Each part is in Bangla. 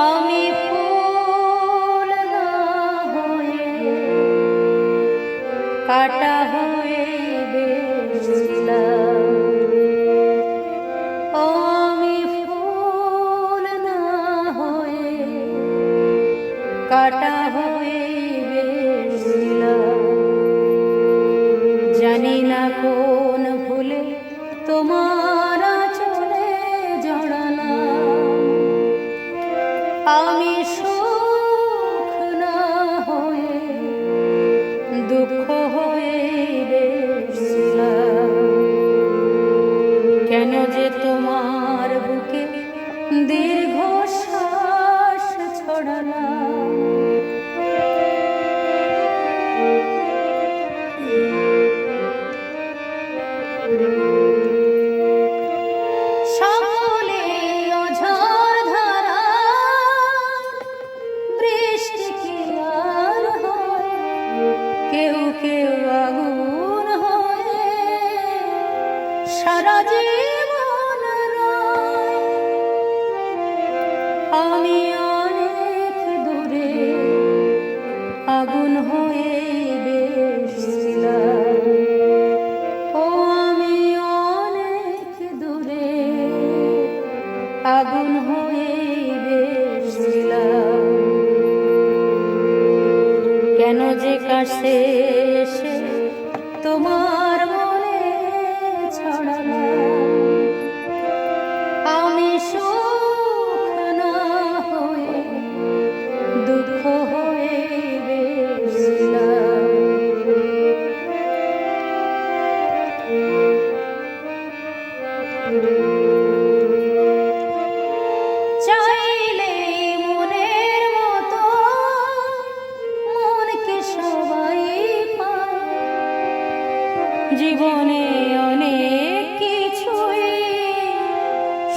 আমি ফুল হয়ে কাটা হয়ে বেছিলাম ও আমি ফুল হয়ে কাটা হয়ে বেছিলাম জানি না কোন ভুলে তোমার আমি সারা জীবন আমি অনেক দূরে আগুন হয়ে আগুন হয়ে বেশিলাম কেন যে কাছে এসে জীবনে অনেক কিছুই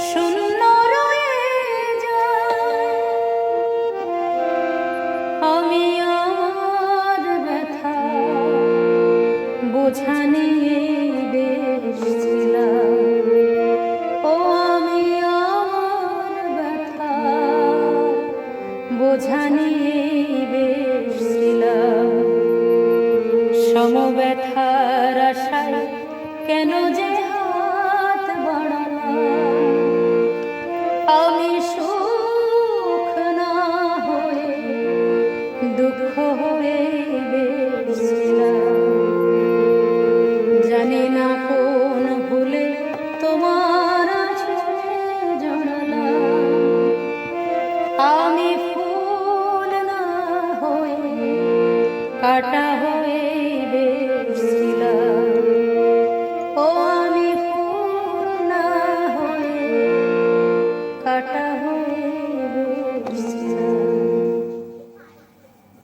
শূন্য রয়ে যায়। আমি আমার ব্যথা বোঝা নিয়ে বেশছিলাম ও কেন যে হাত বাড়ালাম? আমি সুখ না হয়ে দুঃখ হয়ে জানি না কোন ভুলে তোমার জড়ালাম আমি ফুল না হয়ে কাটা